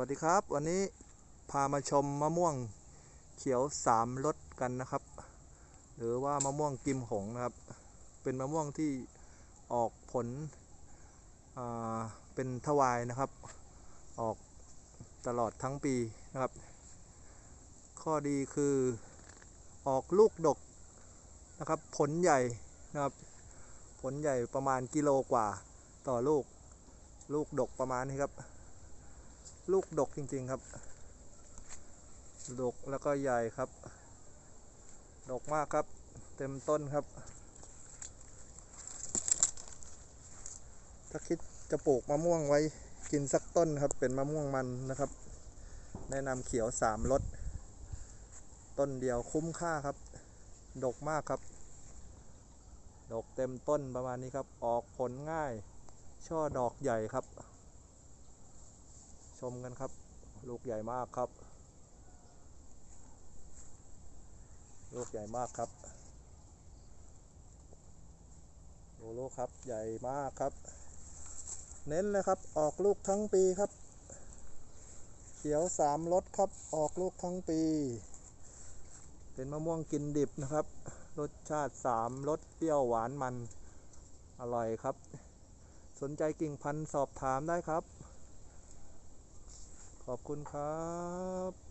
วัสดีครับ วันนี้พามาชมมะม่วงเขียวสามรสกันนะครับ หรือว่ามะม่วงกิมหงนะครับ เป็นมะม่วงที่ออกผลเป็นทวายนะครับ ออกตลอดทั้งปีนะครับ ข้อดีคือออกลูกดกนะครับ ผลใหญ่นะครับ ผลใหญ่ประมาณกิโลกว่าต่อลูก ลูกดกประมาณนี้ครับ ลูกดกจริง ๆ ครับ ดกแล้วก็ใหญ่ครับ ดกมากครับ เต็มต้นครับ ถ้าคิดจะปลูกมะม่วงไว้กินสักต้นครับ เป็นมะม่วงมันนะครับ แนะนำเขียวสามรสต้นเดียวคุ้มค่าครับ ดกมากครับ ดกเต็มต้นประมาณนี้ครับ ออกผลง่าย ช่อดอกใหญ่ครับ มกันครับ ลูกใหญ่มากครับ ลูกใหญ่มากครับดูลูกครับใหญ่มากครับ เน้นเลยครับ ออกลูกทั้งปีครับ เขียวสามรสครับ ออกลูกทั้งปี เป็นมะม่วงกินดิบนะครับ รสชาติสามรสเปรี้ยวหวานมัน อร่อยครับ สนใจกิ่งพันธุ์สอบถามได้ครับ ขอบคุณครับ